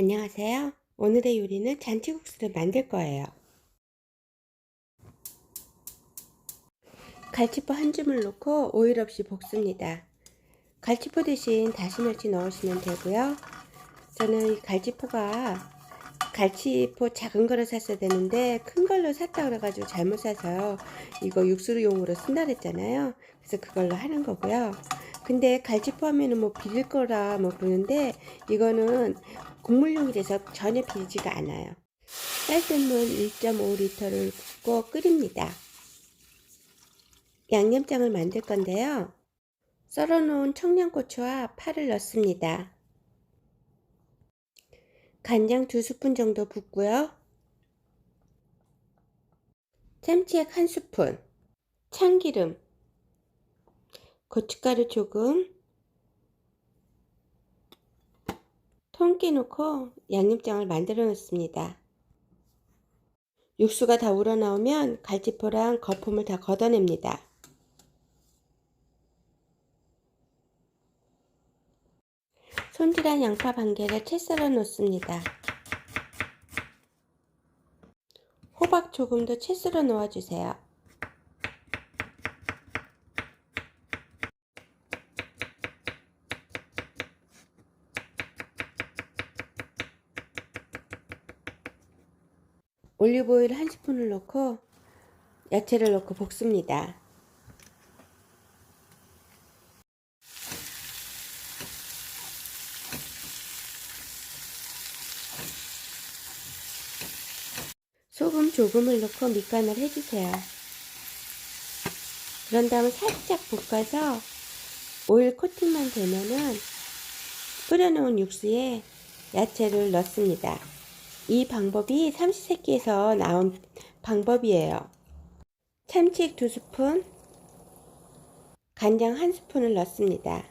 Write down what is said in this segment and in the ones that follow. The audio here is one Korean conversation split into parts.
안녕하세요. 오늘의 요리는 잔치국수를 만들 거예요. 갈치포 한 줌을 넣고 오일 없이 볶습니다. 갈치포 대신 다시멸치 넣으시면 되고요. 저는 이 갈치포가 갈치포 작은 거를 샀어야 되는데 큰 걸로 샀다 그래가지고 잘못 사서 이거 육수용으로 쓴다 그랬잖아요. 그래서 그걸로 하는 거고요. 근데 갈치포 하면은 뭐 비릴 거라 뭐 그러는데 이거는 국물용이라서 전혀 비리지가 않아요. 쌀뜨물 1.5리터를 붓고 끓입니다. 양념장을 만들 건데요. 썰어놓은 청양고추와 파를 넣습니다. 간장 2스푼 정도 붓고요. 참치액 1스푼, 참기름, 고춧가루 조금, 통깨 넣고 양념장을 만들어 놓습니다. 육수가 다 우러나오면 갈치포랑 거품을 다 걷어냅니다. 손질한 양파 반 개를 채 썰어 놓습니다. 호박 조금 더 채 썰어 놓아주세요. 올리브오일 한 스푼을 넣고 야채를 넣고 볶습니다. 소금 조금을 넣고 밑간을 해주세요. 그런 다음 살짝 볶아서 오일 코팅만 되면은 끓여놓은 육수에 야채를 넣습니다. 이 방법이 삼시세끼에서 나온 방법이에요. 참치액 2스푼, 간장 1스푼을 넣습니다.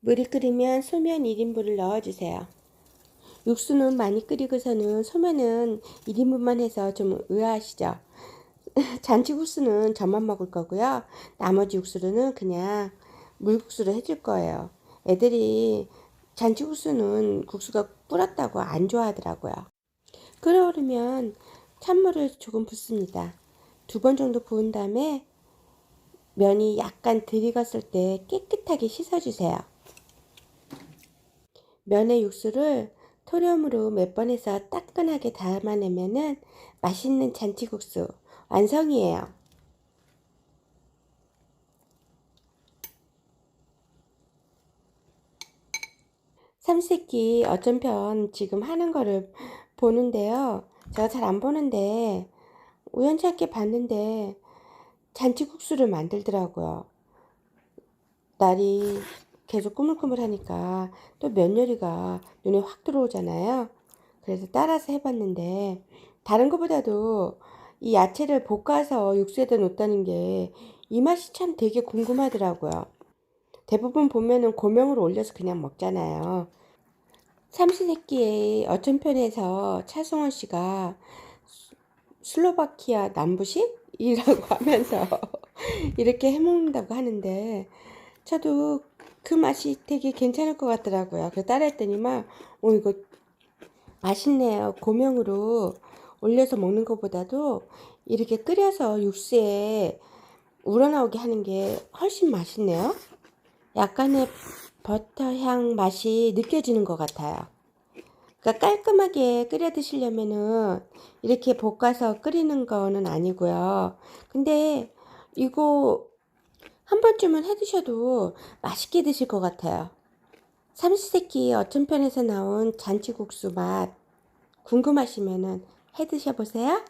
물이 끓으면 소면 1인분을 넣어주세요. 육수는 많이 끓이고서는 소면은 1인분만 해서 좀 의아하시죠? 잔치국수는 저만 먹을 거고요. 나머지 육수로는 그냥 물국수로 해줄 거예요. 애들이 잔치국수는 국수가 불었다고 안 좋아하더라고요. 끓어오르면 찬물을 조금 붓습니다. 두 번 정도 부은 다음에 면이 약간 들익었을 때 깨끗하게 씻어주세요. 면의 육수를 토렴으로 몇 번 해서 따끈하게 담아내면은 맛있는 잔치국수 완성이에요. 삼세끼 어쩐편 지금 하는 거를 보는데요. 제가 잘 안 보는데 우연찮게 봤는데 잔치국수를 만들더라고요. 날이 계속 꾸물꾸물하니까 또 면요리가 눈에 확 들어오잖아요. 그래서 따라서 해봤는데 다른 것보다도 이 야채를 볶아서 육수에다 놓다는 게 이 맛이 참 되게 궁금하더라고요. 대부분 보면은 고명으로 올려서 그냥 먹잖아요. 삼시세끼의 어촌편에서 차승원 씨가 슬로바키아 남부식이라고 하면서 이렇게 해먹는다고 하는데 저도 그 맛이 되게 괜찮을 것 같더라고요. 그래서 따라했더니만 어 이거 맛있네요. 고명으로 올려서 먹는 것보다도 이렇게 끓여서 육수에 우러나오게 하는 게 훨씬 맛있네요. 약간의 버터 향 맛이 느껴지는 것 같아요. 그러니까 깔끔하게 끓여 드시려면은 이렇게 볶아서 끓이는 거는 아니고요. 근데 이거 한 번쯤은 해 드셔도 맛있게 드실 것 같아요. 삼시세끼 어촌편에서 나온 잔치국수 맛 궁금하시면은 해 드셔 보세요.